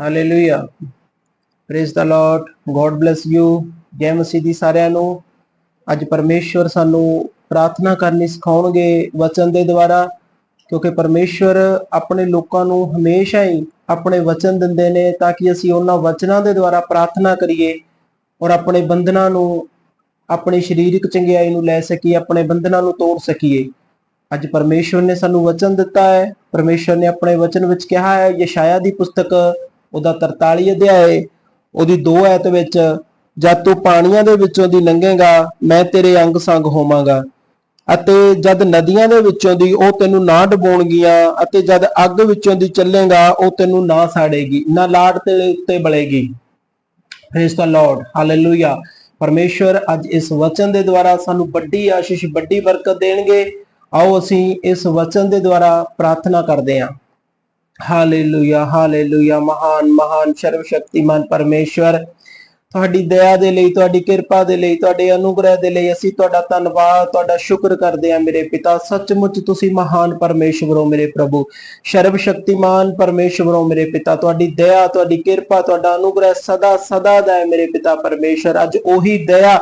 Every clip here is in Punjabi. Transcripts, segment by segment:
Hallelujah praise the Lord God bless you ਜੈ ਮਸੀਹ ਦੀ ਸਾਰਿਆਂ ਨੂੰ। ਅੱਜ ਪਰਮੇਸ਼ਵਰ ਸਾਨੂੰ ਪ੍ਰਾਰਥਨਾ ਕਰਨੀ ਸਿਖਾਉਣਗੇ ਵਚਨ ਦੇ ਦੁਆਰਾ, ਕਿਉਂਕਿ ਪਰਮੇਸ਼ਵਰ ਆਪਣੇ ਲੋਕਾਂ ਨੂੰ ਹਮੇਸ਼ਾ ਹੀ ਆਪਣੇ ਵਚਨ ਦਿੰਦੇ ਨੇ, ਤਾਂ ਕਿ ਅਸੀਂ ਉਹਨਾਂ ਵਚਨਾਂ ਦੇ ਦੁਆਰਾ ਪ੍ਰਾਰਥਨਾ ਕਰੀਏ ਔਰ ਆਪਣੇ ਬੰਧਨਾਂ ਨੂੰ, ਆਪਣੀ ਸਰੀਰਕ ਚੰਗਿਆਈ ਨੂੰ ਲੈ ਸਕੀਏ, ਆਪਣੇ ਬੰਧਨਾਂ ਨੂੰ ਤੋੜ ਸਕੀਏ। ਅੱਜ ਪਰਮੇਸ਼ਵਰ ਨੇ ਸਾਨੂੰ ਵਚਨ ਦਿੱਤਾ ਹੈ। ਪਰਮੇਸ਼ਵਰ ਨੇ ਆਪਣੇ ਵਚਨ ਵਿੱਚ ਕਿਹਾ ਹੈ, ਯਸ਼ਾਇਆ ਦੀ ਪੁਸਤਕ ਉਹਦਾ 43 ਅਧਿਆਏ, ਉਹਦੀ 2 ਐਤ ਵਿੱਚ, ਜਦ ਤੂੰ ਪਾਣੀਆਂ ਦੇ ਵਿੱਚੋਂ ਦੀ ਲੰਘੇਗਾ, ਮੈਂ ਤੇਰੇ ਅੰਗ ਸੰਗ ਹੋਵਾਂਗਾ। ਅਤੇ ਜਦ ਨਦੀਆਂ ਦੇ ਵਿੱਚੋਂ ਦੀ ਉਹ ਤੈਨੂੰ ਨਾ ਡਬੋਣਗੀਆਂ ਅਤੇ ਜਦ ਅੱਗ ਵਿੱਚੋਂ ਦੀ ਚੱਲੇਗਾ, ਉਹ ਤੈਨੂੰ ਨਾ ਸਾੜੇਗੀ, ਨਾ ਲਾੜ ਤੇਰੇ ਉੱਤੇ ਬਲੇਗੀ। ਪ੍ਰੇਜ਼ ਦਾ ਲਾਰਡ ਹਾਲੇਲੂਇਆ ਪਰਮੇਸ਼ਵਰ ਅੱਜ ਇਸ ਵਚਨ ਦੇ ਦੁਆਰਾ ਸਾਨੂੰ ਵੱਡੀ ਆਸ਼ੀਸ਼, ਵੱਡੀ ਬਰਕਤ ਦੇਣਗੇ। ਆਓ ਅਸੀਂ ਇਸ ਵਚਨ ਦੇ ਦੁਆਰਾ ਪ੍ਰਾਰਥਨਾ ਕਰਦੇ ਹਾਂ। ਹਾਲੇਲੂਇਆ ਹਾਲੇਲੂਇਆ ਮਹਾਨ ਮਹਾਨ ਸਰਵ ਸ਼ਕਤੀਮਾਨ ਪਰਮੇਸ਼ਵਰ ਤੁਹਾਡੀ ਦਇਆ ਦੇ ਲਈ ਤੁਹਾਡੀ ਕਿਰਪਾ ਦੇ ਲਈ ਤੁਹਾਡੇ ਅਨੁਗ੍ਰਹਿ ਦੇ ਲਈ ਅਸੀਂ ਤੁਹਾਡਾ ਧੰਨਵਾਦ ਤੁਹਾਡਾ ਸ਼ੁਕਰ ਕਰਦੇ ਹਾਂ ਮੇਰੇ ਪਿਤਾ ਸੱਚਮੁੱਚ ਤੁਸੀਂ ਮਹਾਨ ਪਰਮੇਸ਼ਵਰ ਹੋ ਮੇਰੇ ਪ੍ਰਭੂ ਸਰਵ ਸ਼ਕਤੀਮਾਨ ਪਰਮੇਸ਼ਵਰ ਹੋ ਮੇਰੇ ਪਿਤਾ ਤੁਹਾਡੀ ਦਇਆ ਤੁਹਾਡੀ ਕਿਰਪਾ ਤੁਹਾਡਾ ਅਨੁਗ੍ਰਹਿ ਸਦਾ ਸਦਾ ਦਾ ਹੈ ਮੇਰੇ ਪਿਤਾ ਪਰਮੇਸ਼ਵਰ ਅੱਜ ਉਹੀ ਦਇਆ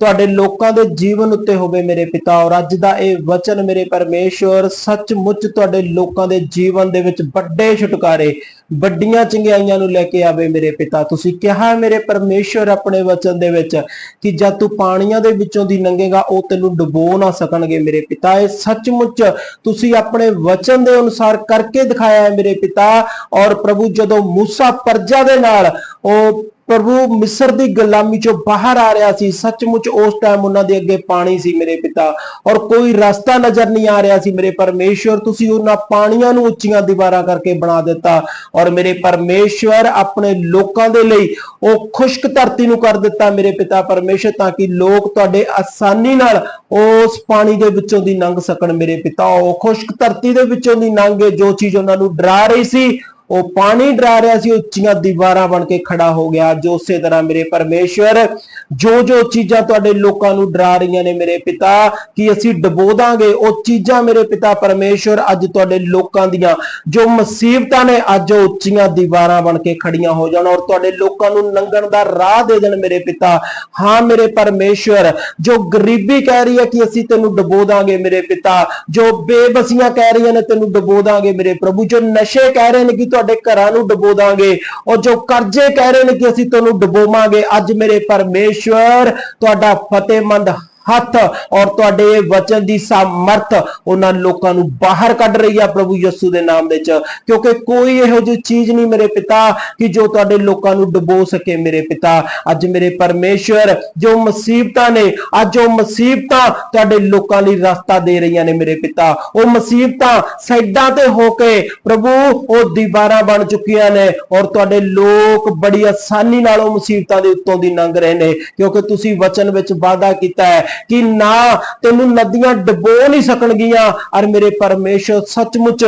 ਤੁਹਾਡੇ ਲੋਕਾਂ ਦੇ ਜੀਵਨ ਉੱਤੇ ਹੋਵੇ ਮੇਰੇ ਪਿਤਾ, ਔਰ ਅੱਜ ਦਾ ਇਹ ਵਚਨ ਮੇਰੇ ਪਰਮੇਸ਼ਵਰ ਸੱਚਮੁੱਚ ਤੁਹਾਡੇ ਲੋਕਾਂ ਦੇ ਜੀਵਨ ਦੇ ਵਿੱਚ ਵੱਡੇ ਛੁਟਕਾਰੇ, ਵੱਡੀਆਂ ਚੰਗਿਆਈਆਂ ਨੂੰ ਲੈ ਕੇ ਆਵੇ ਮੇਰੇ ਪਿਤਾ। ਤੁਸੀਂ ਕਿਹਾ ਮੇਰੇ ਪਰਮੇਸ਼ਵਰ ਆਪਣੇ ਵਚਨ ਦੇ ਵਿੱਚ ਕਿ ਜਦ ਤੂੰ ਪਾਣੀਆਂ ਦੇ ਵਿੱਚੋਂ ਦੀ ਲੰਘੇਗਾ ਉਹ ਤੈਨੂੰ ਡੁਬੋ ਨਾ ਸਕਣਗੇ ਮੇਰੇ ਪਿਤਾ। ਇਹ ਸੱਚਮੁੱਚ ਤੁਸੀਂ ਆਪਣੇ ਵਚਨ ਦੇ ਅਨੁਸਾਰ ਕਰਕੇ ਦਿਖਾਇਆ ਹੈ ਮੇਰੇ ਪਿਤਾ, ਔਰ ਪ੍ਰਭੂ ਜਦੋਂ ਮੂਸਾ ਪਰਜਾ ਦੇ ਨਾਲ ਉਹ ਪ੍ਰਭੂ ਮਿਸਰ ਦੀ ਗੁਲਾਮੀ ਚੋਂ ਬਾਹਰ ਆ ਰਿਹਾ ਸੀ। ਸੱਚਮੁੱਚ ਉਸ ਟਾਈਮ ਉਹਨਾਂ ਦੇ ਅੱਗੇ ਪਾਣੀ ਸੀ ਮੇਰੇ ਪਿਤਾ। ਔਰ ਕੋਈ ਰਸਤਾ ਨਜ਼ਰ ਨਹੀਂ ਆ ਰਿਹਾ ਸੀ ਮੇਰੇ ਪਰਮੇਸ਼ਵਰ। ਤੁਸੀਂ ਉਹਨਾਂ ਪਾਣੀਆਂ ਨੂੰ ਉੱਚੀਆਂ ਦੀਵਾਰਾਂ ਕਰਕੇ ਬਣਾ ਦਿੱਤਾ। ਔਰ ਮੇਰੇ ਪਰਮੇਸ਼ਵਰ ਆਪਣੇ ਲੋਕਾਂ ਦੇ ਲਈ ਉਹ ਖੁਸ਼ਕ ਧਰਤੀ ਨੂੰ ਕਰ ਦਿੱਤਾ ਮੇਰੇ ਪਿਤਾ ਪਰਮੇਸ਼ਵਰ ਤਾਂ ਕਿ ਲੋਕ ਤੁਹਾਡੇ ਆਸਾਨੀ ਨਾਲ ਉਸ ਪਾਣੀ ਦੇ ਵਿੱਚੋਂ ਦੀ ਲੰਘ ਸਕਣ ਮੇਰੇ ਪਿਤਾ। ਉਹ ਖੁਸ਼ਕ ਧਰਤੀ ਦੇ ਵਿੱਚੋਂ ਦੀ ਲੰਘੇ ਜੋ ਚੀਜ਼ ਉਹਨਾਂ ਨੂੰ ਡਰਾ ਰਹੀ ਸੀ ਉਹ ਪਾਣੀ ਡਰਾ ਰਿਹਾ ਸੀ ਉੱਚੀਆਂ ਦੀਵਾਰਾਂ ਬਣ ਕੇ ਖੜਾ ਹੋ ਗਿਆ। ਜੋ ਉਸੇ ਤਰ੍ਹਾਂ ਮੇਰੇ ਪਰਮੇਸ਼ਵਰ ਜੋ ਜੋ ਚੀਜ਼ਾਂ ਤੁਹਾਡੇ ਲੋਕਾਂ ਨੂੰ ਡਰਾ ਰਹੀਆਂ ਨੇ ਮੇਰੇ ਪਿਤਾ, ਕਿ ਅਸੀਂ ਡਬੋ ਦਾਂਗੇ ਉਹ ਚੀਜ਼ਾਂ ਮੇਰੇ ਪਿਤਾ ਪਰਮੇਸ਼ਵਰ ਅੱਜ ਤੁਹਾਡੇ ਲੋਕਾਂ ਦੀਆਂ, ਜੋ ਮੁਸੀਬਤਾਂ ਨੇ, ਅੱਜ ਉੱਚੀਆਂ ਦੀਵਾਰਾਂ ਬਣ ਕੇ ਖੜੀਆਂ ਹੋ ਜਾਣ ਔਰ ਤੁਹਾਡੇ ਲੋਕਾਂ ਨੂੰ ਲੰਘਣ ਦਾ ਰਾਹ ਦੇ ਦੇਣ ਮੇਰੇ ਪਿਤਾ। ਹਾਂ, ਮੇਰੇ ਪਰਮੇਸ਼ਵਰ, ਜੋ ਗਰੀਬੀ ਕਹਿ ਰਹੀ ਹੈ ਕਿ ਅਸੀਂ ਤੈਨੂੰ ਡਬੋ ਦਾਂਗੇ ਮੇਰੇ ਪਿਤਾ, ਜੋ ਬੇਬਸੀਆਂ ਕਹਿ ਰਹੀਆਂ ਨੇ ਤੈਨੂੰ ਡਬੋ ਦਾਂਗੇ ਮੇਰੇ ਪ੍ਰਭੂ, ਜੋ ਨਸ਼ੇ ਕਹਿ ਰਹੇ ਨੇ ਕਿ ਤੁਹਾਡੇ ਘਰਾਂ ਨੂੰ ਡਬੋ ਦਾਂਗੇ। ਔਰ ਜੋ ਕਰਜ਼ੇ ਕਹਿ ਰਹੇ ਨੇ ਕਿ ਅਸੀਂ ਤੁਹਾਨੂੰ ਡਬੋਵਾਂਗੇ, ਅੱਜ ਮੇਰੇ ਪਰਮੇਸ਼ਵਰ ਤੁਹਾਡਾ ਫਤਿਹਮੰਦ ਹੱਥ ਔਰ ਤੁਹਾਡੇ ਵਚਨ ਦੀ ਸਮਰਥ ਉਹਨਾਂ ਲੋਕਾਂ ਨੂੰ ਬਾਹਰ ਕੱਢ ਰਹੀ ਆ ਪ੍ਰਭੂ ਯਿਸੂ ਦੇ ਨਾਮ ਵਿੱਚ। ਕਿਉਂਕਿ ਕੋਈ ਇਹੋ ਜਿਹੀ ਚੀਜ਼ ਨਹੀਂ ਮੇਰੇ ਪਿਤਾ ਕਿ ਜੋ ਤੁਹਾਡੇ ਲੋਕਾਂ ਨੂੰ ਡੁਬੋ ਸਕੇ ਮੇਰੇ ਪਿਤਾ। ਅੱਜ ਮੇਰੇ ਪਰਮੇਸ਼ਵਰ ਜੋ ਮੁਸੀਬਤਾਂ ਨੇ, ਅੱਜ ਉਹ ਮੁਸੀਬਤਾਂ ਤੁਹਾਡੇ ਲੋਕਾਂ ਲਈ ਰਸਤਾ ਦੇ ਰਹੀਆਂ ਨੇ ਮੇਰੇ ਪਿਤਾ। ਉਹ ਮੁਸੀਬਤਾਂ ਸਾਈਡਾਂ ਤੇ ਹੋ ਕੇ ਪ੍ਰਭੂ ਉਹ ਦੀਵਾਰਾਂ ਬਣ ਚੁੱਕੀਆਂ ਨੇ ਔਰ ਤੁਹਾਡੇ ਲੋਕ ਬੜੀ ਆਸਾਨੀ ਨਾਲ ਉਹ ਮੁਸੀਬਤਾਂ ਦੇ ਉੱਤੋਂ ਦੀ ਲੰਘ ਰਹੇ ਨੇ। ਕਿਉਂਕਿ ਤੁਸੀਂ ਵਚਨ ਵਿੱਚ ਵਾਅਦਾ ਕੀਤਾ ਹੈ ਕਿ ਨਾ ਤੈਨੂੰ ਨਦੀਆਂ ਡਬੋ ਨਹੀਂ ਸਕਣਗੀਆਂ ਔਰ ਮੇਰੇ ਪਰਮੇਸ਼ਰ ਸੱਚਮੁੱਚ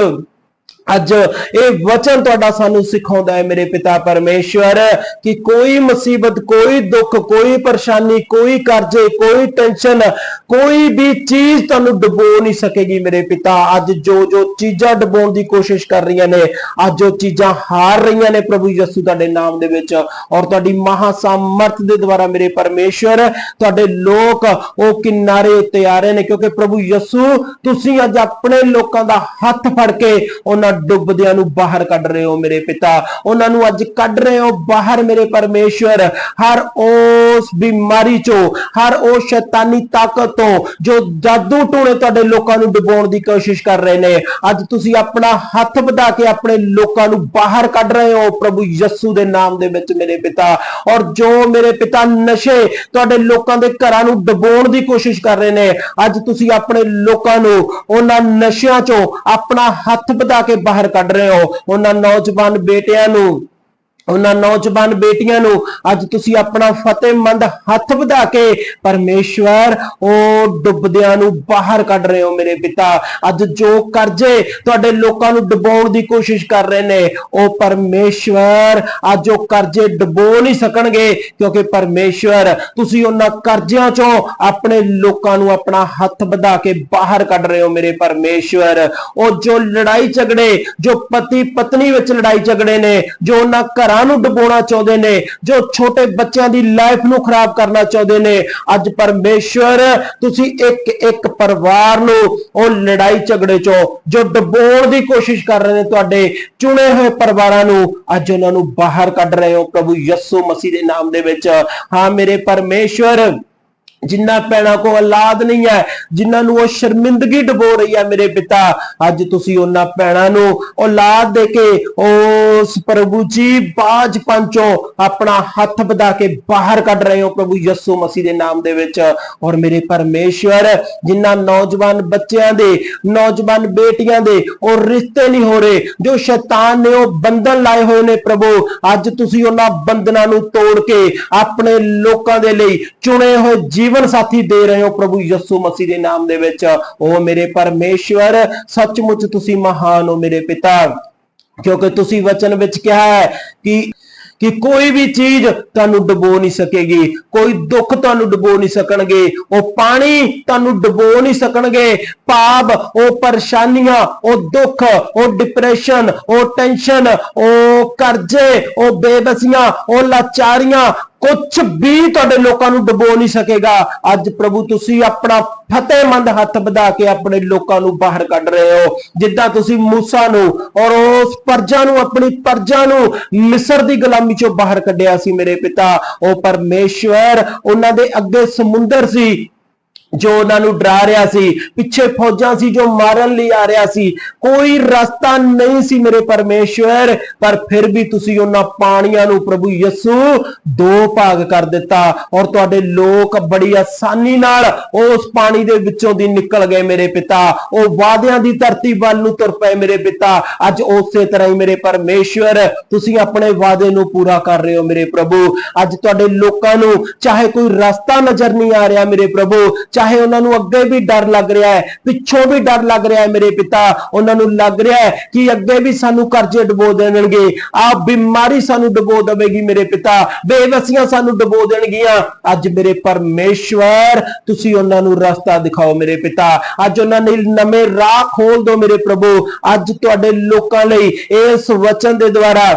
ਅੱਜ ਇਹ ਵਚਨ ਤੁਹਾਡਾ ਸਾਨੂੰ ਸਿਖਾਉਂਦਾ ਹੈ ਮੇਰੇ ਪਿਤਾ ਪਰਮੇਸ਼ਵਰ, ਕਿ ਕੋਈ ਮੁਸੀਬਤ, ਕੋਈ ਦੁੱਖ, ਕੋਈ ਪਰੇਸ਼ਾਨੀ, ਕੋਈ ਕਰਜ਼ੇ, ਕੋਈ ਟੈਨਸ਼ਨ ਕੋਈ ਵੀ ਚੀਜ਼ ਤੁਹਾਨੂੰ ਡੁਬੋ ਨਹੀਂ ਸਕੇਗੀ ਮੇਰੇ ਪਿਤਾ। ਅੱਜ ਜੋ ਜੋ ਚੀਜ਼ਾਂ ਡੁਬੋਣ ਦੀ ਕੋਸ਼ਿਸ਼ ਕਰ ਰਹੀਆਂ ਨੇ, ਅੱਜ ਉਹ ਚੀਜ਼ਾਂ ਹਾਰ ਰਹੀਆਂ ਨੇ ਪ੍ਰਭੂ ਯਿਸੂ ਤੁਹਾਡੇ ਨਾਮ ਦੇ ਵਿੱਚ। ਔਰ ਤੁਹਾਡੀ ਮਹਾ ਸਮਰਥ ਦੇ ਦੁਆਰਾ ਮੇਰੇ ਪਰਮੇਸ਼ਵਰ, ਤੁਹਾਡੇ ਲੋਕ ਉਹ ਕਿਨਾਰੇ ਉੱਤੇ ਆ ਰਹੇ ਨੇ, ਕਿਉਂਕਿ ਪ੍ਰਭੂ ਯਿਸੂ, ਤੁਸੀਂ ਅੱਜ ਆਪਣੇ ਲੋਕਾਂ ਦਾ ਹੱਥ ਫੜ ਕੇ ਉਹਨਾਂ ਡੁੱਬਦਿਆਂ ਨੂੰ ਬਾਹਰ ਕੱਢ ਰਹੇ ਹੋ ਮੇਰੇ ਪਿਤਾ। ਉਹਨਾਂ ਨੂੰ ਅੱਜ ਕੱਢ ਰਹੇ ਹੋ ਬਾਹਰ ਮੇਰੇ ਪਰਮੇਸ਼ਵਰ। ਹਰ ਉਸ ਬਿਮਾਰੀ ਚੋਂ, ਹਰ ਉਹ ਸ਼ੈਤਾਨੀ ਤਾਕਤ ਤੋਂ ਜੋ ਜਾਦੂ ਟੂਣੇ ਤੁਹਾਡੇ ਲੋਕਾਂ ਨੂੰ ਡੁਬੋਣ ਦੀ ਕੋਸ਼ਿਸ਼ ਕਰ ਰਹੇ ਨੇ, ਅੱਜ ਤੁਸੀਂ ਆਪਣਾ ਹੱਥ ਵਧਾ ਕੇ ਆਪਣੇ ਲੋਕਾਂ ਨੂੰ ਬਾਹਰ ਕੱਢ ਰਹੇ ਹੋ ਪ੍ਰਭੂ ਯਿਸੂ ਦੇ ਨਾਮ ਦੇ ਵਿੱਚ ਮੇਰੇ ਪਿਤਾ। ਔਰ ਜੋ ਮੇਰੇ ਪਿਤਾ ਨਸ਼ੇ ਤੁਹਾਡੇ ਲੋਕਾਂ ਦੇ ਘਰਾਂ ਨੂੰ ਡਬੋਣ ਦੀ ਕੋਸ਼ਿਸ਼ ਕਰ ਰਹੇ ਨੇ, ਅੱਜ ਤੁਸੀਂ ਆਪਣੇ ਲੋਕਾਂ ਨੂੰ ਉਹਨਾਂ ਨਸ਼ਿਆਂ ਚੋਂ ਆਪਣਾ ਹੱਥ ਵਧਾ ਕੇ ਬਾਹਰ ਕੱਢ ਰਹੇ ਹੋ ਉਹਨਾਂ ਨੌਜਵਾਨ ਬੇਟਿਆਂ ਨੂੰ। ਉਹਨਾਂ ਨੌਜਵਾਨ ਬੇਟੀਆਂ ਨੂੰ ਅੱਜ ਤੁਸੀਂ ਆਪਣਾ ਫਤਿਹਮੰਦ ਹੱਥ ਵਧਾ ਕੇ ਪਰਮੇਸ਼ਵਰ ਉਹ ਡੁੱਬਦਿਆਂ ਨੂੰ ਬਾਹਰ ਕੱਢ ਰਹੇ ਹੋ ਮੇਰੇ ਪਿਤਾ। ਅੱਜ ਜੋ ਕਰਜ਼ੇ ਤੁਹਾਡੇ ਲੋਕਾਂ ਨੂੰ ਡੁਬਾਉਣ ਦੀ ਕੋਸ਼ਿਸ਼ ਕਰ ਰਹੇ ਨੇ, ਉਹ ਪਰਮੇਸ਼ਵਰ ਅੱਜ ਉਹ ਕਰਜ਼ੇ ਡੁਬੋ ਨਹੀਂ ਸਕਣਗੇ ਕਿਉਂਕਿ ਪਰਮੇਸ਼ਵਰ ਤੁਸੀਂ ਉਹਨਾਂ ਕਰਜ਼ਿਆਂ ਚੋਂ ਆਪਣੇ ਲੋਕਾਂ ਨੂੰ ਆਪਣਾ ਹੱਥ ਵਧਾ ਕੇ ਬਾਹਰ ਕੱਢ ਰਹੇ ਹੋ ਮੇਰੇ ਪਰਮੇਸ਼ਵਰ। ਉਹ ਜੋ ਲੜਾਈ ਝਗੜੇ, ਜੋ ਪਤੀ ਪਤਨੀ ਵਿੱਚ ਲੜਾਈ ਝਗੜੇ ਨੇ, ਜੋ ਉਹਨਾਂ ਘਰਾਂ ਨੂੰ ਡੁਬੋਣਾ ਚਾਹੁੰਦੇ ਨੇ, ਜੋ ਛੋਟੇ ਬੱਚਿਆਂ ਦੀ ਲਾਈਫ ਨੂੰ ਖਰਾਬ ਕਰਨਾ ਚਾਹੁੰਦੇ ਨੇ। ਅੱਜ ਪਰਮੇਸ਼ਵਰ, ਤੁਸੀਂ ਇੱਕ ਇੱਕ ਪਰਿਵਾਰ ਨੂੰ ਉਹ ਲੜਾਈ ਝਗੜੇ ਚੋਂ ਜੋ ਡੁਬੋਣ ਦੀ ਕੋਸ਼ਿਸ਼ ਕਰ ਰਹੇ ਨੇ ਤੁਹਾਡੇ ਚੁਣੇ ਹੋਏ ਪਰਿਵਾਰਾਂ ਨੂੰ, ਅੱਜ ਉਹਨਾਂ ਨੂੰ ਬਾਹਰ ਕੱਢ ਰਹੇ ਹੋ ਪ੍ਰਭੂ ਯਿਸੂ ਮਸੀਹ ਦੇ ਨਾਮ ਦੇ ਵਿੱਚ। ਹਾਂ, ਮੇਰੇ ਪਰਮੇਸ਼ਵਰ ਜਿਨ੍ਹਾਂ ਪੈਣਾ ਕੋ ਔਲਾਦ ਨਹੀਂ ਹੈ, ਜਿਨ੍ਹਾਂ ਨੂੰ ਉਹ ਸ਼ਰਮਿੰਦਗੀ ਡਬੋ ਰਹੀ ਹੈ ਮੇਰੇ ਪਿਤਾ, ਅੱਜ ਤੁਸੀਂ ਉਹਨਾਂ ਪੈਣਾ ਨੂੰ ਔਲਾਦ ਦੇ ਕੇ ਉਸ ਪ੍ਰਭੂ ਜੀ ਬਾਜ ਪੰਚੋ ਆਪਣਾ ਹੱਥ ਵਧਾ ਕੇ ਬਾਹਰ ਕੱਢ ਰਹੇ ਹੋ ਪ੍ਰਭੂ ਯਿਸੂ ਮਸੀਹ ਦੇ ਨਾਮ ਦੇ ਵਿੱਚ। ਔਰ ਮੇਰੇ ਪਰਮੇਸ਼ਵਰ, ਜਿਨ੍ਹਾਂ ਨੌਜਵਾਨ ਬੱਚਿਆਂ ਦੇ, ਨੌਜਵਾਨ ਬੇਟੀਆਂ ਦੇ ਉਹ ਰਿਸ਼ਤੇ ਨਹੀਂ ਹੋ ਰਹੇ, ਜੋ ਸ਼ੈਤਾਨ ਨੇ ਉਹ ਬੰਧਨ ਲਾਏ ਹੋਏ ਨੇ ਪ੍ਰਭੂ, ਅੱਜ ਤੁਸੀਂ ਉਹਨਾਂ ਬੰਧਨਾਂ ਨੂੰ ਤੋੜ ਕੇ ਆਪਣੇ ਲੋਕਾਂ ਦੇ ਲਈ ਚੁਣੇ ਹੋਏ ਜੀਵਨ ਸਾਥੀ ਦੇ ਰਹੇ ਹੋ ਪ੍ਰਭੂ ਯਿਸੂ ਮਸੀਹ ਦੇ ਨਾਮ ਦੇ ਵਿੱਚ। ਉਹ ਮੇਰੇ ਪਰਮੇਸ਼ਵਰ, ਸੱਚਮੁੱਚ ਤੁਸੀਂ ਮਹਾਨ ਹੋ ਮੇਰੇ ਪਿਤਾ। ਕਿਉਂਕਿ ਤੁਸੀਂ ਵਚਨ ਵਿੱਚ ਕਿਹਾ ਹੈ ਕਿ ਕਿ ਕੋਈ ਵੀ ਚੀਜ਼ ਤੁਹਾਨੂੰ ਡੁਬੋ ਨਹੀਂ ਸਕੇਗੀ। ਕੋਈ ਦੁੱਖ ਤੁਹਾਨੂੰ ਡਬੋ ਨਹੀਂ ਸਕਣਗੇ। ਉਹ ਪਾਣੀ ਤੁਹਾਨੂੰ ਡਬੋ ਨਹੀਂ ਸਕਣਗੇ। ਪਾਪ, ਉਹ ਪਰੇਸ਼ਾਨੀਆਂ, ਉਹ ਦੁੱਖ, ਉਹ ਡਿਪਰੈਸ਼ਨ ਉਹ ਟੈਨਸ਼ਨ ਉਹ ਕਰਜ਼ੇ, ਉਹ ਬੇਬਸੀਆਂ, ਉਹ ਲਾਚਾਰੀਆਂ ਕੁਝ ਵੀ ਤੁਹਾਡੇ ਲੋਕਾਂ ਨੂੰ ਡਬੋ ਨਹੀਂ ਸਕੇਗਾ। ਅੱਜ ਪ੍ਰਭੂ ਤੁਸੀਂ ਆਪਣਾ ਫਤਿਹਮੰਦ ਹੱਥ ਵਧਾ ਕੇ ਆਪਣੇ ਲੋਕਾਂ ਨੂੰ ਬਾਹਰ ਕੱਢ ਰਹੇ ਹੋ। ਜਿੱਦਾਂ ਤੁਸੀਂ ਮੂਸਾ ਨੂੰ ਔਰ ਉਸ ਪਰਜਾ ਨੂੰ, ਆਪਣੀ ਪਰਜਾ ਨੂੰ ਮਿਸਰ ਦੀ ਗੁਲਾਮੀ ਚੋਂ ਬਾਹਰ ਕੱਢਿਆ ਸੀ ਮੇਰੇ ਪਿਤਾ। ਉਹ ਪਰਮੇਸ਼ਵਰ, ਉਹਨਾਂ ਦੇ ਅੱਗੇ ਸਮੁੰਦਰ ਸੀ। ਜੋ ਉਹਨਾਂ ਨੂੰ ਡਰਾ ਰਿਹਾ ਸੀ, ਪਿੱਛੇ ਫੌਜਾਂ ਸੀ ਜੋ ਮਾਰਨ ਲਈ ਆ ਰਿਹਾ ਸੀ। ਕੋਈ ਰਸਤਾ ਨਹੀਂ ਸੀ ਮੇਰੇ ਪਰਮੇਸ਼ਵਰ, ਪਰ ਫਿਰ ਵੀ ਤੁਸੀਂ ਉਹਨਾਂ ਪਾਣੀਆਂ ਨੂੰ ਪ੍ਰਭੂ ਯਿਸੂ ਦੋ ਭਾਗ ਕਰ ਦਿੱਤਾ ਔਰ ਤੁਹਾਡੇ ਲੋਕ ਬੜੀ ਆਸਾਨੀ ਨਾਲ ਉਸ ਪਾਣੀ ਦੇ ਵਿੱਚੋਂ ਦੀ ਨਿਕਲ ਗਏ ਮੇਰੇ ਪਿਤਾ। ਉਹ ਵਾਅਦਿਆਂ ਦੀ ਧਰਤੀ ਵੱਲ ਨੂੰ ਤੁਰ ਪਏ ਮੇਰੇ ਪਿਤਾ। ਅੱਜ ਉਸੇ ਤਰ੍ਹਾਂ ਹੀ ਮੇਰੇ ਪਰਮੇਸ਼ਵਰ, ਤੁਸੀਂ ਆਪਣੇ ਵਾਅਦੇ ਨੂੰ ਪੂਰਾ ਕਰ ਰਹੇ ਹੋ ਮੇਰੇ ਪ੍ਰਭੂ। ਅੱਜ ਤੁਹਾਡੇ ਲੋਕਾਂ ਨੂੰ ਚਾਹੇ ਕੋਈ ਰਸਤਾ ਨਜ਼ਰ ਨਹੀਂ ਆ ਰਿਹਾ ਮੇਰੇ ਪ੍ਰਭੂ ਚਾਹੇ ਉਹਨਾਂ ਨੂੰ ਅੱਗੇ ਵੀ ਡਰ ਲੱਗ ਰਿਹਾ ਹੈ, ਪਿੱਛੋਂ ਵੀ ਡਰ ਲੱਗ ਰਿਹਾ ਹੈ ਮੇਰੇ ਪਿਤਾ, ਉਹਨਾਂ ਨੂੰ ਲੱਗ ਰਿਹਾ ਹੈ ਕਿ ਅੱਗੇ ਵੀ ਸਾਨੂੰ ਕਰਜ਼ੇ ਡੁਬੋ ਦੇਣਗੇ। ਆ ਬਿਮਾਰੀ ਸਾਨੂੰ ਡੁਬੋ ਦੇਵੇਗੀ ਮੇਰੇ ਪਿਤਾ, ਬੇਵਸੀਆਂ ਸਾਨੂੰ ਡੁਬੋ ਦੇਣਗੀਆਂ। ਅੱਜ ਮੇਰੇ ਪਰਮੇਸ਼ਵਰ, ਤੁਸੀਂ ਉਹਨਾਂ ਨੂੰ ਰਸਤਾ ਦਿਖਾਓ ਮੇਰੇ ਪਿਤਾ। ਅੱਜ ਉਹਨਾਂ ਨੇ ਨਵੇਂ ਰਾਹ ਖੋਲ ਦਿਓ ਮੇਰੇ ਪ੍ਰਭੂ। ਅੱਜ ਤੁਹਾਡੇ ਲੋਕਾਂ ਲਈ ਇਸ ਵਚਨ ਦੇ ਦੁਆਰਾ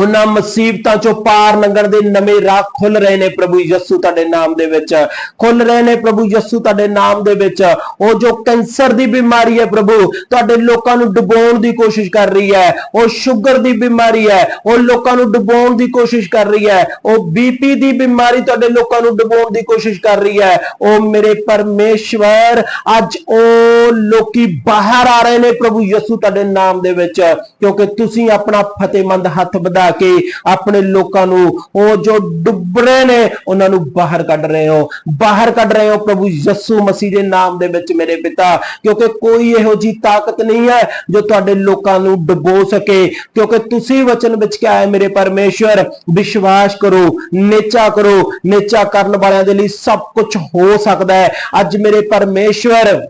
ਉਹਨਾਂ ਮੁਸੀਬਤਾਂ ਚੋਂ ਪਾਰ ਲੰਘਣ ਦੇ ਨਵੇਂ ਰਾਹ ਖੁੱਲ ਰਹੇ ਨੇ ਪ੍ਰਭੂ ਯਿਸੂ ਤੁਹਾਡੇ ਨਾਮ ਦੇ ਵਿੱਚ। ਖੁੱਲ ਰਹੇ ਨੇ ਪ੍ਰਭੂ ਯਿਸੂ ਤੁਹਾਡੇ ਨਾਮ ਦੇ ਵਿੱਚ। ਉਹ ਜੋ ਕੈਂਸਰ ਦੀ ਬਿਮਾਰੀ ਹੈ ਪ੍ਰਭੂ, ਤੁਹਾਡੇ ਲੋਕਾਂ ਨੂੰ ਡੁਬੋਣ ਦੀ ਕੋਸ਼ਿਸ਼ ਕਰ ਰਹੀ ਹੈ। ਉਹ ਸ਼ੂਗਰ ਦੀ ਬਿਮਾਰੀ ਹੈ, ਉਹ ਲੋਕਾਂ ਨੂੰ ਡੁਬੋਣ ਦੀ ਕੋਸ਼ਿਸ਼ ਕਰ ਰਹੀ ਹੈ। ਉਹ ਬੀਪੀ ਦੀ ਬਿਮਾਰੀ ਤੁਹਾਡੇ ਲੋਕਾਂ ਨੂੰ ਡੁਬੋਣ ਦੀ ਕੋਸ਼ਿਸ਼ ਕਰ ਰਹੀ ਹੈ। ਉਹ ਮੇਰੇ ਪਰਮੇਸ਼ਵਰ, ਅੱਜ ਉਹ ਲੋਕੀ ਬਾਹਰ ਆ ਰਹੇ ਨੇ ਪ੍ਰਭੂ ਯਿਸੂ ਤੁਹਾਡੇ ਨਾਮ ਦੇ ਵਿੱਚ। ਕਿਉਂਕਿ ਤੁਸੀਂ ਆਪਣਾ ਫਤਿਹਮੰਦ ਹੱਥ ਵਧਾ ਕੇ ਆਪਣੇ ਲੋਕਾਂ ਨੂੰ ਉਹ ਜੋ ਡੁੱਬ ਨੇ, ਉਹਨਾਂ ਨੂੰ ਬਾਹਰ ਕੱਢ ਰਹੇ ਹੋ। ਬਾਹਰ ਕੱਢ ਰਹੇ ਹੋ ਪ੍ਰਭੂ ਯਿਸੂ ਮਸੀਹ ਦੇ ਨਾਮ ਦੇ ਵਿੱਚ ਮੇਰੇ ਪਿਤਾ, ਕਿਉਂਕਿ ਕੋਈ ਇਹੋ ਜੀ ਤਾਕਤ ਨਹੀਂ ਹੈ ਜੋ ਤੁਹਾਡੇ ਲੋਕਾਂ ਨੂੰ ਡੁਬੋ ਸਕੇ। ਕਿਉਂਕਿ ਤੁਸੀਂ ਵਚਨ ਵਿੱਚ ਕਿਹਾ ਹੈ, ਮੇਰੇ ਪਰਮੇਸ਼ਵਰ, ਵਿਸ਼ਵਾਸ ਕਰੋ, ਨੇਚਾ ਕਰੋ। ਨੇਚਾ ਕਰਨ ਵਾਲਿਆਂ ਦੇ ਲਈ ਸਭ ਕੁਝ ਹੋ ਸਕਦਾ ਹੈ। ਅੱਜ ਮੇਰੇ ਪਰਮੇਸ਼ਵਰ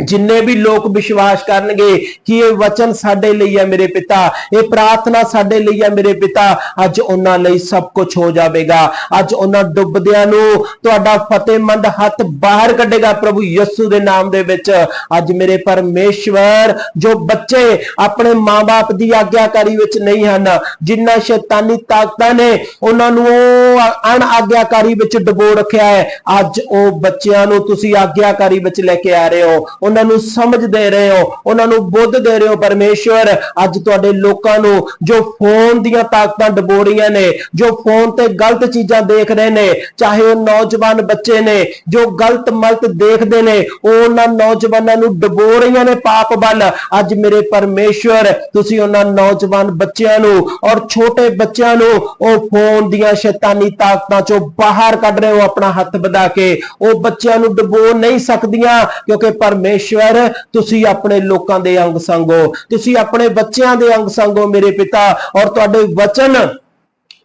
ਜਿੰਨੇ ਵੀ ਲੋਕ ਵਿਸ਼ਵਾਸ ਕਰਨਗੇ ਕਿ ਇਹ ਵਚਨ ਸਾਡੇ ਲਈ ਹੈ ਮੇਰੇ ਪਿਤਾ, ਇਹ ਪ੍ਰਾਰਥਨਾ ਸਾਡੇ ਲਈ ਹੈ ਮੇਰੇ ਪਿਤਾ, ਅੱਜ ਉਹਨਾਂ ਲਈ ਸਭ ਕੁਝ ਹੋ ਜਾਵੇਗਾ। ਅੱਜ ਉਹਨਾਂ ਡੁੱਬਦਿਆਂ ਨੂੰ ਤੁਹਾਡਾ ਫਤਿਹਮੰਦ ਹੱਥ ਬਾਹਰ ਕੱਢੇਗਾ ਪ੍ਰਭੂ ਯਿਸੂ ਦੇ ਨਾਮ ਦੇ ਵਿੱਚ। ਅੱਜ ਮੇਰੇ ਪਰਮੇਸ਼ਵਰ, ਜੋ ਬੱਚੇ ਆਪਣੇ ਮਾਪੇ ਦੀ ਆਗਿਆਕਾਰੀ ਵਿੱਚ ਨਹੀਂ ਹਨ, ਜਿੰਨਾ ਸ਼ੈਤਾਨੀ ਤਾਕਤਾਂ ਨੇ ਉਹਨਾਂ ਨੂੰ ਉਹ ਅਣ ਆਗਿਆਕਾਰੀ ਵਿੱਚ ਡਬੋ ਰੱਖਿਆ ਹੈ, ਅੱਜ ਉਹ ਬੱਚਿਆਂ ਨੂੰ ਤੁਸੀਂ ਆਗਿਆਕਾਰੀ ਵਿੱਚ ਲੈ ਕੇ ਆ ਰਹੇ ਹੋ। ਉਹਨਾਂ ਨੂੰ ਸਮਝ ਦੇ ਰਹੇ ਹੋ, ਉਹਨਾਂ ਨੂੰ ਬੁੱਧ ਦੇ ਰਹੇ ਹੋ ਪਰਮੇਸ਼ਵਰ। ਅੱਜ ਤੁਹਾਡੇ ਲੋਕਾਂ ਨੂੰ ਜੋ ਫੋਨ ਦੀਆਂ ਤਾਕਤਾਂ ਡਬੋ ਰਹੀਆਂ ਨੇ, ਜੋ ਫੋਨ ਤੇ ਗਲਤ ਚੀਜ਼ਾਂ ਦੇਖ ਰਹੇ ਨੇ, ਚਾਹੇ ਉਹ ਨੌਜਵਾਨ ਬੱਚੇ ਨੇ, ਜੋ ਗਲਤ ਮਲਤ ਦੇਖਦੇ ਨੇ, ਉਹ ਉਹਨਾਂ ਨੌਜਵਾਨਾਂ ਨੂੰ ਡਬੋ ਰਹੀਆਂ ਨੇ ਪਾਪ ਵੱਲ। ਅੱਜ ਮੇਰੇ ਪਰਮੇਸ਼ਵਰ, ਤੁਸੀਂ ਉਹਨਾਂ ਨੌਜਵਾਨ ਬੱਚਿਆਂ ਨੂੰ ਔਰ ਛੋਟੇ ਬੱਚਿਆਂ ਨੂੰ ਉਹ ਫੋਨ ਦੀਆਂ ਸ਼ੈਤਾਨੀ ਤਾਕਤਾਂ ਚੋਂ ਬਾਹਰ ਕੱਢ ਰਹੇ ਹੋ ਆਪਣਾ ਹੱਥ ਵਧਾ ਕੇ। ਉਹ ਬੱਚਿਆਂ ਨੂੰ ਡਬੋ ਨਹੀਂ ਸਕਦੀਆਂ, ਕਿਉਂਕਿ ਪਰਮੇਸ਼ਵਰ ਤੁਸੀਂ ਆਪਣੇ ਲੋਕਾਂ ਦੇ ਅੰਗ ਸੰਗੋ, ਤੁਸੀਂ ਆਪਣੇ ਬੱਚਿਆਂ ਦੇ ਅੰਗ ਸੰਗੋ ਮੇਰੇ ਪਿਤਾ, ਔਰ ਤੁਹਾਡੇ ਵਚਨ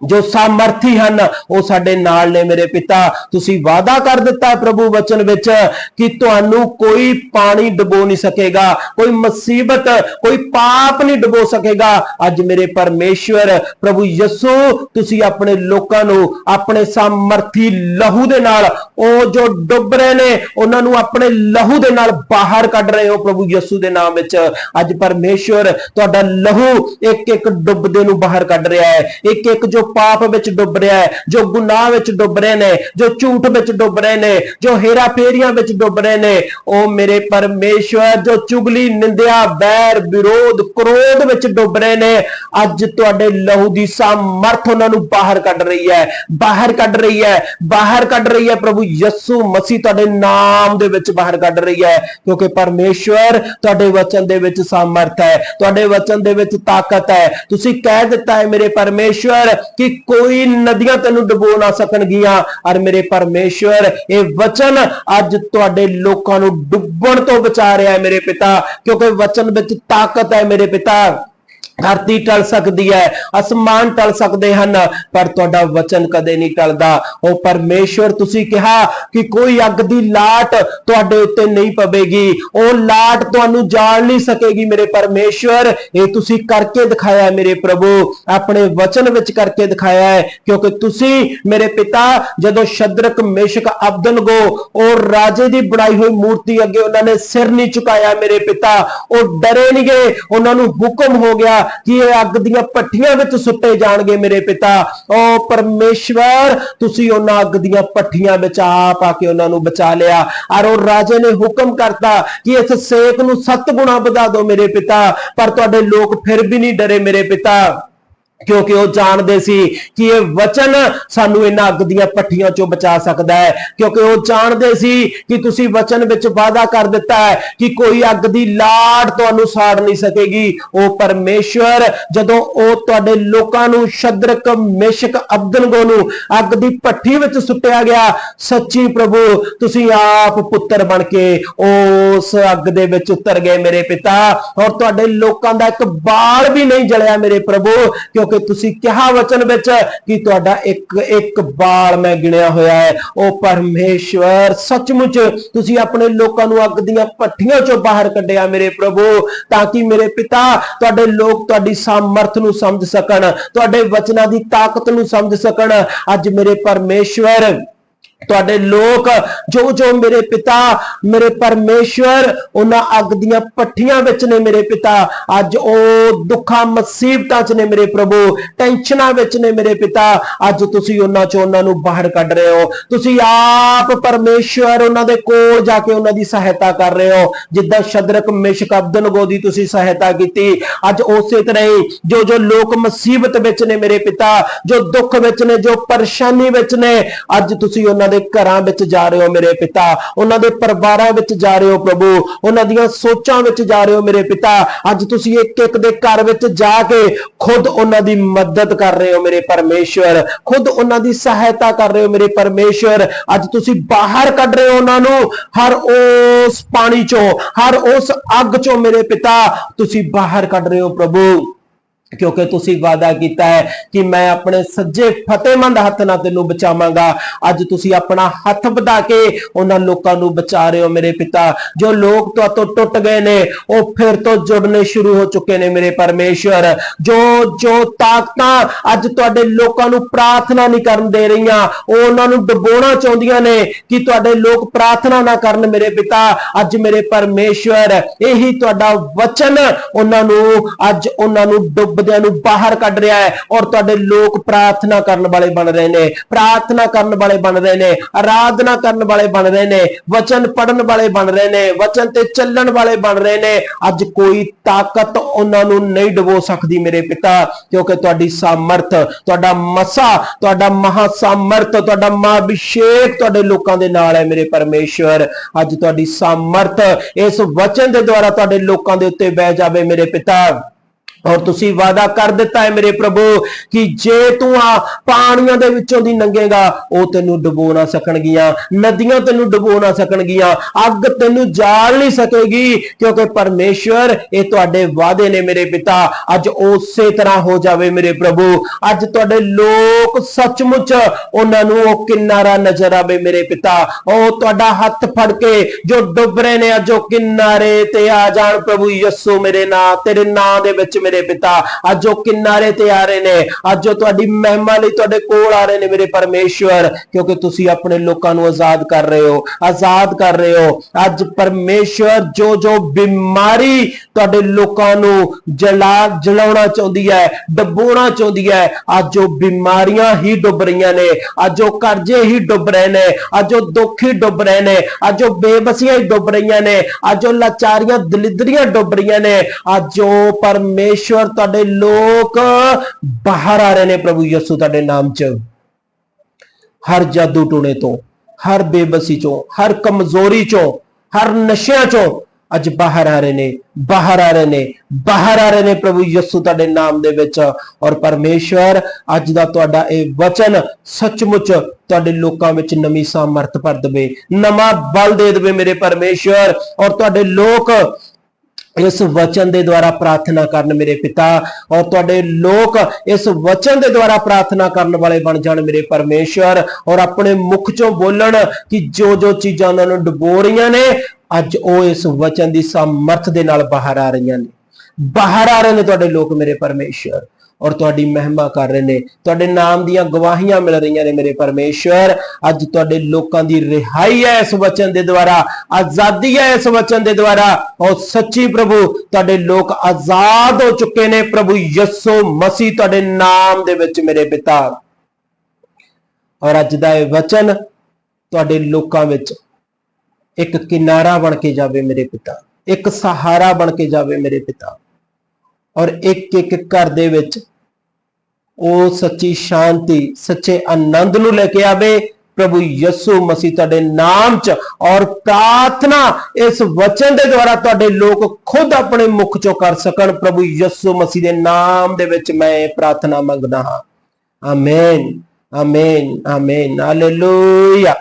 ਜੋ ਸਾਮਰਥੀ ਹਨ, ਉਹ ਸਾਡੇ ਨਾਲ ਨੇ ਮੇਰੇ ਪਿਤਾ। ਤੁਸੀਂ ਵਾਅਦਾ ਕਰ ਦਿੱਤਾ ਪ੍ਰਭੂ ਵਚਨ ਵਿੱਚ ਕਿ ਤੁਹਾਨੂੰ ਕੋਈ ਪਾਣੀ ਡੁਬੋ ਨਹੀਂ ਸਕੇਗਾ, ਕੋਈ ਮੁਸੀਬਤ, ਕੋਈ ਪਾਪ ਨਹੀਂ ਡਬੋ ਸਕੇਗਾ। ਅੱਜ ਮੇਰੇ ਪਰਮੇਸ਼ਵਰ ਪ੍ਰਭੂ ਯਿਸੂ, ਤੁਸੀਂ ਆਪਣੇ ਲੋਕਾਂ ਨੂੰ, ਆਪਣੇ ਸਾਮਰਥੀ ਲਹੂ ਦੇ ਨਾਲ, ਉਹ ਜੋ ਡੁੱਬ ਰਹੇ ਨੇ, ਉਹਨਾਂ ਨੂੰ ਆਪਣੇ ਲਹੂ ਦੇ ਨਾਲ ਬਾਹਰ ਕੱਢ ਰਹੇ ਹੋ ਪ੍ਰਭੂ ਯਿਸੂ ਦੇ ਨਾਮ ਵਿੱਚ। ਅੱਜ ਪਰਮੇਸ਼ਵਰ ਤੁਹਾਡਾ ਲਹੂ ਇੱਕ ਇੱਕ ਡੁੱਬਦੇ ਨੂੰ ਬਾਹਰ ਕੱਢ ਰਿਹਾ ਹੈ। ਇੱਕ ਇੱਕ ਜੋ ਪਾਪ ਵਿੱਚ ਡੁੱਬ ਰਿਹਾ ਹੈ, ਜੋ ਗੁਨਾਹ ਵਿੱਚ ਡੁੱਬ ਰਹੇ ਨੇ, ਜੋ ਝੂਠ ਵਿੱਚ ਡੁੱਬ ਰਹੇ ਨੇ, ਜੋ ਹੇਰਾ ਫੇਰੀਆਂ ਵਿੱਚ ਡੁੱਬ ਰਹੇ ਨੇ, ਉਹ ਮੇਰੇ ਪਰਮੇਸ਼ਵਰ ਜੋ ਚੁਗਲੀ, ਨਿੰਦਿਆ ਬੈਰ ਵਿਰੋਧ, ਕ੍ਰੋਧ ਵਿੱਚ ਡੁੱਬ ਰਹੇ ਨੇ, ਅੱਜ ਤੁਹਾਡੇ ਲਹੂ ਦੀ ਸਮਰਥ ਉਹਨਾਂ ਨੂੰ ਬਾਹਰ ਕੱਢ ਰਹੀ ਹੈ, ਬਾਹਰ ਕੱਢ ਰਹੀ ਹੈ, ਬਾਹਰ ਕੱਢ ਰਹੀ ਹੈ ਪ੍ਰਭੂ ਯਿਸੂ ਮਸੀਹ ਤੁਹਾਡੇ ਨਾਮ ਦੇ ਵਿੱਚ ਬਾਹਰ ਕੱਢ ਰਹੀ ਹੈ, ਕਿਉਂਕਿ ਪਰਮੇਸ਼ਵਰ ਤੁਹਾਡੇ ਵਚਨ ਦੇ ਵਿੱਚ ਸਮਰਥ ਹੈ, ਤੁਹਾਡੇ ਵਚਨ ਦੇ ਵਿੱਚ ਤਾਕਤ ਹੈ, ਤੁਸੀਂ ਕਹਿ ਦਿੱਤਾ ਹੈ ਮੇਰੇ ਪਰਮੇਸ਼ਵਰ ਕਿ ਕੋਈ ਨਦੀਆਂ ਤੈਨੂੰ ਡੁਬੋ ਨਾ ਸਕਣਗੀਆਂ। ਔਰ ਮੇਰੇ ਪਰਮੇਸ਼ਵਰ, ਇਹ ਵਚਨ ਅੱਜ ਤੁਹਾਡੇ ਲੋਕਾਂ ਨੂੰ ਡੁੱਬਣ ਤੋਂ ਬਚਾ ਰਿਹਾ ਹੈ ਮੇਰੇ ਪਿਤਾ, ਕਿਉਂਕਿ ਵਚਨ ਵਿੱਚ ਤਾਕਤ ਹੈ ਮੇਰੇ ਪਿਤਾ। ਧਰਤੀ ਟਲ ਸਕਦੀ ਹੈ, ਅਸਮਾਨ ਟਲ ਸਕਦੇ ਹਨ, ਪਰ ਤੁਹਾਡਾ ਵਚਨ ਕਦੇ ਨਹੀਂ ਟਲਦਾ। ਉਹ ਪਰਮੇਸ਼ਵਰ, ਤੁਸੀਂ ਕਿਹਾ ਕਿ ਕੋਈ ਅੱਗ ਦੀ ਲਾਟ ਤੁਹਾਡੇ ਉੱਤੇ ਨਹੀਂ ਪਵੇਗੀ। ਉਹ ਲਾਟ ਤੁਹਾਨੂੰ ਜਾਣ ਨਹੀਂ ਸਕੇਗੀ, ਮੇਰੇ ਪਰਮੇਸ਼ਵਰ। ਇਹ ਤੁਸੀਂ ਕਰਕੇ ਦਿਖਾਇਆ ਮੇਰੇ ਪ੍ਰਭੂ। ਆਪਣੇ ਵਚਨ ਵਿੱਚ ਕਰਕੇ ਦਿਖਾਇਆ ਹੈ, ਕਿਉਂਕਿ ਤੁਸੀਂ ਮੇਰੇ ਪਿਤਾ, ਜਦੋਂ ਸ਼ਦਰਕ, ਮੇਸ਼ਕ ਅਬਦਨਗੋ ਉਹ ਰਾਜੇ ਦੀ ਬਣਾਈ ਹੋਈ ਮੂਰਤੀ ਅੱਗੇ ਉਹਨਾਂ ਨੇ ਸਿਰ ਨਹੀਂ ਝੁਕਾਇਆ ਮੇਰੇ ਪਿਤਾ। ਉਹ ਡਰੇ ਨਹੀਂ ਗਏ ਉਹਨਾਂ ਨੂੰ ਹੁਕਮ ਹੋ ਗਿਆ ਕਿ ਇਹ ਅੱਗ ਦੀਆਂ ਭੱਠੀਆਂ ਵਿੱਚ ਸੁੱਟੇ ਜਾਣਗੇ ਮੇਰੇ ਪਿਤਾ। ਉਹ ਪਰਮੇਸ਼ਵਰ, ਤੁਸੀਂ ਉਹਨਾਂ ਅੱਗ ਦੀਆਂ ਭੱਠੀਆਂ ਵਿੱਚ ਆਪ ਆ ਕੇ ਉਹਨਾਂ ਨੂੰ ਬਚਾ ਲਿਆ। ਔਰ ਉਹ ਰਾਜੇ ਨੇ ਹੁਕਮ ਕਰਤਾ ਕਿ ਇਸ ਸੇਕ ਨੂੰ ਸੱਤ ਗੁਣਾ ਵਧਾ ਦਿਓ ਮੇਰੇ ਪਿਤਾ, ਪਰ ਤੁਹਾਡੇ ਲੋਕ ਫਿਰ ਵੀ ਨਹੀਂ ਡਰੇ ਮੇਰੇ ਪਿਤਾ। ਕਿਉਂਕਿ ਉਹ ਜਾਣਦੇ ਸੀ ਕਿ ਇਹ ਵਚਨ ਸਾਨੂੰ ਇਹਨਾਂ ਅੱਗ ਦੀਆਂ ਪੱਠੀਆਂ ਚੋਂ ਬਚਾ ਸਕਦਾ ਹੈ। ਕਿਉਂਕਿ ਉਹ ਜਾਣਦੇ ਸੀ ਕਿ ਤੁਸੀਂ ਵਚਨ ਵਿੱਚ ਵਾਅਦਾ ਕਰ ਦਿੱਤਾ ਹੈ ਕਿ ਕੋਈ ਅੱਗ ਦੀ ਲਾੜ ਤੁਹਾਨੂੰ ਸਾੜ ਨਹੀਂ ਸਕੇਗੀ। ਉਹ ਪਰਮੇਸ਼ਵਰ, ਜਦੋਂ ਉਹ ਤੁਹਾਡੇ ਲੋਕਾਂ ਨੂੰ ਸ਼ਦਰਕ, ਮੇਸ਼ਕ, ਅਬਦਨਗੋ ਨੂੰ ਅੱਗ ਦੀ ਪੱਠੀ ਵਿੱਚ ਸੁੱਟਿਆ ਗਿਆ, ਸੱਚੀ ਪ੍ਰਭੂ, ਤੁਸੀਂ ਆਪ ਪੁੱਤਰ ਬਣ ਕੇ ਉਸ ਅੱਗ ਦੇ ਵਿੱਚ ਉਤਰ ਗਏ ਮੇਰੇ ਪਿਤਾ। ਔਰ ਤੁਹਾਡੇ ਲੋਕਾਂ ਦਾ ਇੱਕ ਬਾਲ ਵੀ ਨਹੀਂ ਜਲਿਆ ਮੇਰੇ ਪ੍ਰਭੂ ਕਿਉਂ ਕਿਉਂਕਿ ਤੁਸੀਂ ਕਿਹਾ ਵਚਨ ਵਿੱਚ ਕਿ ਤੁਹਾਡਾ ਇੱਕ ਇੱਕ ਬਾਲ ਮੈਂ ਗਿਣਿਆ ਹੋਇਆ ਹੈ। ਉਹ ਪਰਮੇਸ਼ਵਰ, ਸੱਚਮੁੱਚ ਤੁਸੀਂ ਆਪਣੇ ਲੋਕਾਂ ਨੂੰ ਅੱਗ ਦੀਆਂ ਭੱਠੀਆਂ ਚੋਂ ਬਾਹਰ ਕੱਢਿਆ ਮੇਰੇ ਪ੍ਰਭੂ, ਤਾਂ ਕਿ ਮੇਰੇ ਪਿਤਾ ਤੁਹਾਡੇ ਲੋਕ ਤੁਹਾਡੀ ਸਾਮਰਥ ਨੂੰ ਸਮਝ ਸਕਣ, ਤੁਹਾਡੇ ਵਚਨਾਂ ਦੀ ਤਾਕਤ ਨੂੰ ਸਮਝ ਸਕਣ। ਅੱਜ ਮੇਰੇ ਪਰਮੇਸ਼ਵਰ ਤੁਹਾਡੇ ਲੋਕ, ਜੋ ਜੋ ਮੇਰੇ ਪਿਤਾ, ਮੇਰੇ ਪਰਮੇਸ਼ਵਰ, ਉਹਨਾਂ ਅੱਗ ਦੀਆਂ ਪੱਠੀਆਂ ਵਿੱਚ ਨੇ ਮੇਰੇ ਪਿਤਾ। ਅੱਜ ਉਹ ਦੁੱਖਾਂ, ਮੁਸੀਬਤਾਂ 'ਚ ਨੇ ਮੇਰੇ ਪ੍ਰਭੂ, ਟੈਨਸ਼ਨਾਂ ਵਿੱਚ ਨੇ ਮੇਰੇ ਪਿਤਾ। ਅੱਜ ਤੁਸੀਂ ਉਹਨਾਂ 'ਚੋਂ ਉਹਨਾਂ ਨੂੰ ਬਾਹਰ ਕੱਢ ਰਹੇ ਹੋ। ਤੁਸੀਂ ਆਪ ਪਰਮੇਸ਼ਵਰ ਉਹਨਾਂ ਦੇ ਕੋਲ ਜਾ ਕੇ ਉਹਨਾਂ ਦੀ ਸਹਾਇਤਾ ਕਰ ਰਹੇ ਹੋ। ਜਿੱਦਾਂ ਸ਼ਦਰਕ, ਮਿਸ਼ਕ, ਅਬਦਨਗੋ ਦੀ ਤੁਸੀਂ ਸਹਾਇਤਾ ਕੀਤੀ। ਅੱਜ ਉਸੇ ਤਰ੍ਹਾਂ ਹੀ ਜੋ ਜੋ ਲੋਕ ਮੁਸੀਬਤ ਵਿੱਚ ਨੇ ਮੇਰੇ ਪਿਤਾ, ਜੋ ਦੁੱਖ ਵਿੱਚ ਨੇ, ਜੋ ਪਰੇਸ਼ਾਨੀ ਵਿੱਚ ਨੇ, ਅੱਜ ਤੁਸੀਂ ਉਹਨਾਂ ਦੇ ਘਰਾਂ ਵਿੱਚ ਜਾ ਰਹੇ ਹੋ ਮੇਰੇ ਪਿਤਾ, ਉਹਨਾਂ ਦੇ ਪਰਿਵਾਰਾਂ ਵਿੱਚ ਜਾ ਰਹੇ ਹੋ ਪ੍ਰਭੂ, ਉਹਨਾਂ ਦੀਆਂ ਸੋਚਾਂ ਵਿੱਚ ਜਾ ਰਹੇ ਹੋ ਮੇਰੇ ਪਿਤਾ, ਅੱਜ ਤੁਸੀਂ ਇੱਕ ਇੱਕ ਦੇ ਘਰ ਵਿੱਚ ਜਾ ਕੇ ਖੁਦ ਉਹਨਾਂ ਦੀ ਮਦਦ ਕਰ ਰਹੇ ਹੋ ਮੇਰੇ ਪਰਮੇਸ਼ਵਰ, ਖੁਦ ਉਹਨਾਂ ਦੀ ਸਹਾਇਤਾ ਕਰ ਰਹੇ ਹੋ ਮੇਰੇ ਪਰਮੇਸ਼ਵਰ, ਅੱਜ ਤੁਸੀਂ ਬਾਹਰ ਕੱਢ ਰਹੇ ਹੋ ਉਹਨਾਂ ਨੂੰ, ਹਰ ਉਸ ਪਾਣੀ ਚੋਂ, ਹਰ ਉਸ ਅੱਗ ਚੋਂ ਮੇਰੇ ਪਿਤਾ, ਤੁਸੀਂ ਬਾਹਰ ਕੱਢ ਰਹੇ ਹੋ ਪ੍ਰਭੂ। ਕਿਉਂਕਿ ਤੁਸੀਂ ਵਾਅਦਾ ਕੀਤਾ ਹੈ ਕਿ ਮੈਂ ਆਪਣੇ ਸੱਜੇ ਫਤਿਹਮੰਦ ਹੱਥ ਨਾਲ ਤੈਨੂੰ ਬਚਾਵਾਂਗਾ। ਅੱਜ ਤੁਸੀਂ ਆਪਣਾ ਹੱਥ ਵਧਾ ਕੇ ਉਹਨਾਂ ਲੋਕਾਂ ਨੂੰ ਬਚਾ ਰਹੇ ਹੋ ਮੇਰੇ ਪਿਤਾ। ਜੋ ਲੋਕ ਤੁਹਾਤੋਂ ਟੁੱਟ ਗਏ ਨੇ, ਉਹ ਫਿਰ ਤੋਂ ਜੁੜਨੇ ਸ਼ੁਰੂ ਹੋ ਚੁੱਕੇ ਨੇ ਮੇਰੇ ਪਰਮੇਸ਼ਵਰ। ਜੋ ਜੋ ਤਾਕਤਾਂ ਅੱਜ ਤੁਹਾਡੇ ਲੋਕਾਂ ਨੂੰ ਪ੍ਰਾਰਥਨਾ ਨਹੀਂ ਕਰਨ ਦੇ ਰਹੀਆਂ, ਉਹ ਉਹਨਾਂ ਨੂੰ ਡੁਬੋਣਾ ਚਾਹੁੰਦੀਆਂ ਨੇ ਕਿ ਤੁਹਾਡੇ ਲੋਕ ਪ੍ਰਾਰਥਨਾ ਨਾ ਕਰਨ ਮੇਰੇ ਪਿਤਾ। ਅੱਜ ਮੇਰੇ ਪਰਮੇਸ਼ਵਰ, ਇਹੀ ਤੁਹਾਡਾ ਵਚਨ ਉਹਨਾਂ ਨੂੰ, ਅੱਜ ਉਹਨਾਂ ਨੂੰ ਡੁੱਬ ਡੁੱਬਦਿਆਂ ਨੂੰ ਬਾਹਰ ਕੱਢ ਰਿਹਾ ਹੈ ਔਰ ਤੁਹਾਡੇ ਲੋਕ ਪ੍ਰਾਰਥਨਾ ਕਰਨ ਵਾਲੇ ਬਣ ਰਹੇ ਨੇ, ਪ੍ਰਾਰਥਨਾ ਕਰਨ ਵਾਲੇ ਬਣ ਰਹੇ ਨੇ, ਆਰਾਧਨਾ ਕਰਨ ਵਾਲੇ ਬਣ ਰਹੇ ਨੇ, ਵਚਨ ਪੜਨ ਵਾਲੇ ਬਣ ਰਹੇ ਨੇ, ਵਚਨ ਤੇ ਚੱਲਣ ਵਾਲੇ ਬਣ ਰਹੇ ਨੇ। ਅੱਜ ਕੋਈ ਤਾਕਤ ਉਹਨਾਂ ਨੂੰ ਨਹੀਂ ਡੁਬੋ ਸਕਦੀ ਮੇਰੇ ਪਿਤਾ, ਕਿਉਂਕਿ ਤੁਹਾਡੀ ਸਾਮਰਥ, ਤੁਹਾਡਾ ਮਸਾ, ਤੁਹਾਡਾ ਮਹਾ ਸਾਮਰਥ ਤੁਹਾਡਾ ਮਹਾਂਭਿਸ਼ੇਕ ਤੁਹਾਡੇ ਲੋਕਾਂ ਦੇ ਨਾਲ ਹੈ ਮੇਰੇ ਪਰਮੇਸ਼ਵਰ। ਅੱਜ ਤੁਹਾਡੀ ਸਾਮਰਥ ਇਸ ਵਚਨ ਦੇ ਦੁਆਰਾ ਤੁਹਾਡੇ ਲੋਕਾਂ ਦੇ ਉੱਤੇ ਬਹਿ ਜਾਵੇ ਮੇਰੇ ਪਿਤਾ। ਔਰ ਤੁਸੀਂ ਵਾਅਦਾ ਕਰ ਦਿੱਤਾ ਹੈ ਮੇਰੇ ਪ੍ਰਭੂ ਕਿ ਜੇ ਤੂੰ ਆ ਪਾਣੀਆਂ ਦੇ ਵਿੱਚੋਂ ਦੀ ਲੰਘੇਗਾ ਉਹ ਤੈਨੂੰ ਡੁਬੋ ਨਾ ਸਕਣਗੀਆਂ, ਨਦੀਆਂ ਤੈਨੂੰ ਡੁਬੋ ਨਾ ਸਕਣਗੀਆਂ, ਅੱਗ ਤੈਨੂੰ ਜਾਲ ਨਹੀਂ ਸਕੇਗੀ, ਕਿਉਂਕਿ ਪਰਮੇਸ਼ਵਰ ਇਹ ਤੁਹਾਡੇ ਵਾਅਦੇ ਨੇ ਮੇਰੇ ਪਿਤਾ। ਅੱਜ ਉਸੇ ਤਰ੍ਹਾਂ ਹੋ ਜਾਵੇ ਮੇਰੇ ਪ੍ਰਭੂ। ਅੱਜ ਤੁਹਾਡੇ ਲੋਕ ਸੱਚਮੁੱਚ ਉਹਨਾਂ ਨੂੰ ਉਹ ਕਿਨਾਰਾ ਨਜ਼ਰ ਆਵੇ ਮੇਰੇ ਪਿਤਾ। ਉਹ ਤੁਹਾਡਾ ਹੱਥ ਫੜ ਕੇ ਜੋ ਡੁੱਬ ਰਹੇ ਨੇ, ਅੱਜ ਉਹ ਕਿਨਾਰੇ ਤੇ ਆ ਜਾਣ। ਪ੍ਰਭੂ ਯਿਸੂ ਮੇਰੇ ਨਾਂ, ਤੇਰੇ ਨਾਂ ਦੇ ਵਿੱਚ ਮੇਰੇ ਪਿਤਾ, ਅੱਜ ਉਹ ਕਿਨਾਰੇ ਤੇ ਆ ਰਹੇ ਨੇ। ਅੱਜ ਉਹ ਤੁਹਾਡੀ ਮਹਿਮਾ ਲਈ ਤੁਹਾਡੇ ਕੋਲ ਆ ਰਹੇ ਨੇ ਮੇਰੇ ਪਰਮੇਸ਼ਵਰ, ਕਿਉਂਕਿ ਤੁਸੀਂ ਆਪਣੇ ਲੋਕਾਂ ਨੂੰ ਆਜ਼ਾਦ ਕਰ ਰਹੇ ਹੋ, ਆਜ਼ਾਦ ਕਰ ਰਹੇ ਹੋ। ਅੱਜ ਪਰਮੇਸ਼ਵਰ ਜੋ ਜੋ ਬਿਮਾਰੀ ਤੁਹਾਡੇ ਲੋਕਾਂ ਨੂੰ ਜਲਾ, ਜਲਾਉਣਾ ਚਾਹੁੰਦੀ ਹੈ, ਡਬੋਣਾ ਚਾਹੁੰਦੀ ਹੈ, ਅੱਜ ਉਹ ਬਿਮਾਰੀਆਂ ਹੀ ਡੁੱਬ ਰਹੀਆਂ ਨੇ। ਅੱਜ ਉਹ ਕਰਜ਼ੇ ਹੀ ਡੁੱਬ ਰਹੇ ਨੇ। ਅੱਜ ਉਹ ਦੁੱਖ ਹੀ ਡੁੱਬ ਰਹੇ ਨੇ। ਅੱਜ ਉਹ ਬੇਬਸੀਆਂ ਹੀ ਡੁੱਬ ਰਹੀਆਂ ਨੇ। ਅੱਜ ਉਹ ਲਾਚਾਰੀਆਂ, ਦਲਿਦਰੀਆਂ ਡੁੱਬ ਰਹੀਆਂ ਨੇ। ਅੱਜ ਉਹ ਪਰਮੇਸ਼ਵਰ ਤੁਹਾਡੇ ਲੋਕ ਬਾਹਰ ਆ ਰਹੇ ਨੇ ਪ੍ਰਭੂ ਯਿਸੂ ਤੁਹਾਡੇ ਨਾਮ 'ਚ ਹਰ ਜਾਦੂ ਟੂਣੇ ਤੋਂ ਹਰ ਬੇਬਸੀ ਚੋਂ ਹਰ ਕਮਜ਼ੋਰੀ ਚੋਂ ਹਰ ਨਸ਼ਿਆਂ ਚੋਂ ਅੱਜ ਬਾਹਰ ਆ ਰਹੇ ਨੇ ਬਾਹਰ ਆ ਰਹੇ ਨੇ ਬਾਹਰ ਆ ਰਹੇ ਨੇ ਪ੍ਰਭੂ ਯਿਸੂ ਤੁਹਾਡੇ ਨਾਮ ਦੇ ਵਿੱਚ ਔਰ ਪਰਮੇਸ਼ਵਰ ਅੱਜ ਦਾ ਤੁਹਾਡਾ ਇਹ ਵਚਨ ਸੱਚਮੁੱਚ ਤੁਹਾਡੇ ਲੋਕਾਂ ਵਿੱਚ ਨਵੀਂ ਸਾਮਰਥ ਭਰ ਦੇਵੇ ਨਵਾਂ ਬਲ ਦੇ ਦੇਵੇ ਮੇਰੇ ਪਰਮੇਸ਼ਵਰ ਔਰ ਤੁਹਾਡੇ ਲੋਕ ਇਸ ਵਚਨ ਦੇ ਦੁਆਰਾ ਪ੍ਰਾਰਥਨਾ ਕਰਨ ਮੇਰੇ ਪਿਤਾ ਔਰ ਤੁਹਾਡੇ ਲੋਕ ਇਸ ਵਚਨ ਦੇ ਦੁਆਰਾ ਪ੍ਰਾਰਥਨਾ ਕਰਨ ਵਾਲੇ ਬਣ ਜਾਣ ਮੇਰੇ ਪਰਮੇਸ਼ਵਰ ਔਰ ਆਪਣੇ ਮੁਖ ਚੋਂ ਬੋਲਣ ਕਿ ਜੋ ਜੋ ਚੀਜ਼ਾਂ ਉਹਨਾਂ ਨੂੰ ਡਬੋ ਰਹੀਆਂ ਨੇ, ਅੱਜ ਉਹ ਇਸ ਵਚਨ ਦੀ ਸਮਰਥ ਦੇ ਨਾਲ ਬਾਹਰ ਆ ਰਹੀਆਂ ਨੇ। ਬਾਹਰ ਆ ਰਹੇ ਨੇ ਤੁਹਾਡੇ ਲੋਕ ਮੇਰੇ ਪਰਮੇਸ਼ਵਰ। ਔਰ ਤੁਹਾਡੀ ਮਹਿਮਾ ਕਰ ਰਹੇ ਨੇ। ਤੁਹਾਡੇ ਨਾਮ ਦੀਆਂ ਗਵਾਹੀਆਂ ਮਿਲ ਰਹੀਆਂ ਨੇ ਮੇਰੇ ਪਰਮੇਸ਼ਵਰ। ਅੱਜ ਤੁਹਾਡੇ ਲੋਕਾਂ ਦੀ ਰਿਹਾਈ ਹੈ ਇਸ ਵਚਨ ਦੇ ਦੁਆਰਾ। ਆਜ਼ਾਦੀ ਹੈ ਇਸ ਵਚਨ ਦੇ ਦੁਆਰਾ। ਔਰ ਸੱਚੀ ਪ੍ਰਭੂ, ਤੁਹਾਡੇ ਲੋਕ ਆਜ਼ਾਦ ਹੋ ਚੁੱਕੇ ਨੇ। ਪ੍ਰਭੂ ਯਿਸੂ ਮਸੀਹ ਤੁਹਾਡੇ ਨਾਮ ਦੇ ਵਿੱਚ ਮੇਰੇ ਪਿਤਾ। ਔਰ ਅੱਜ ਦਾ ਇਹ ਵਚਨ ਤੁਹਾਡੇ ਲੋਕਾਂ ਵਿੱਚ ਇੱਕ ਕਿਨਾਰਾ ਬਣ ਕੇ ਜਾਵੇ ਮੇਰੇ ਪਿਤਾ। ਇੱਕ ਸਹਾਰਾ ਬਣ ਕੇ ਜਾਵੇ ਮੇਰੇ ਪਿਤਾ। ਔਰ ਇੱਕ ਇੱਕ ਘਰ ਦੇ ਵਿੱਚ ਉਹ ਸੱਚੀ ਸ਼ਾਂਤੀ, ਸੱਚੇ ਆਨੰਦ ਨੂੰ ਲੈ ਕੇ ਆਵੇ, ਪ੍ਰਭੂ ਯਿਸੂ ਮਸੀਹ ਤੁਹਾਡੇ ਨਾਮ ਚ ਔਰ ਪ੍ਰਾਰਥਨਾ ਇਸ ਵਚਨ ਦੇ ਦੁਆਰਾ ਤੁਹਾਡੇ ਲੋਕ ਖੁਦ ਆਪਣੇ ਮੁਖ ਚੋਂ ਕਰ ਸਕਣ। ਪ੍ਰਭੂ ਯਿਸੂ ਮਸੀਹ ਦੇ ਨਾਮ ਦੇ ਵਿੱਚ ਮੈਂ ਪ੍ਰਾਰਥਨਾ ਮੰਗਦਾ ਹਾਂ। Amen amen amen hallelujah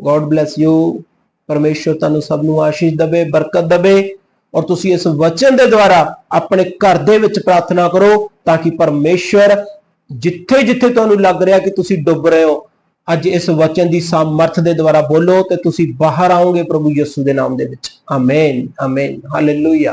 God bless you ਪਰਮੇਸ਼ਵਰ ਤੁਹਾਨੂੰ ਸਭ ਨੂੰ ਆਸ਼ੀਸ਼ ਦੇਵੇ, ਬਰਕਤ ਦੇਵੇ। ਔਰ ਤੁਸੀਂ ਇਸ ਵਚਨ ਦੇ ਦੁਆਰਾ ਆਪਣੇ ਘਰ ਦੇ ਵਿੱਚ ਪ੍ਰਾਰਥਨਾ ਕਰੋ ਤਾਂ ਕਿ ਪਰਮੇਸ਼ਵਰ ਜਿੱਥੇ ਜਿੱਥੇ ਤੁਹਾਨੂੰ ਲੱਗ ਰਿਹਾ ਕਿ ਤੁਸੀਂ ਡੁੱਬ ਰਹੇ ਹੋ, ਅੱਜ ਇਸ ਵਚਨ ਦੀ ਸਾਮਰਥ ਦੇ ਦੁਆਰਾ ਬੋਲੋ ਤੇ ਤੁਸੀਂ ਬਾਹਰ ਆਓਗੇ ਪ੍ਰਭੂ ਯਿਸੂ ਦੇ ਨਾਮ ਦੇ ਵਿੱਚ। Amen amen hallelujah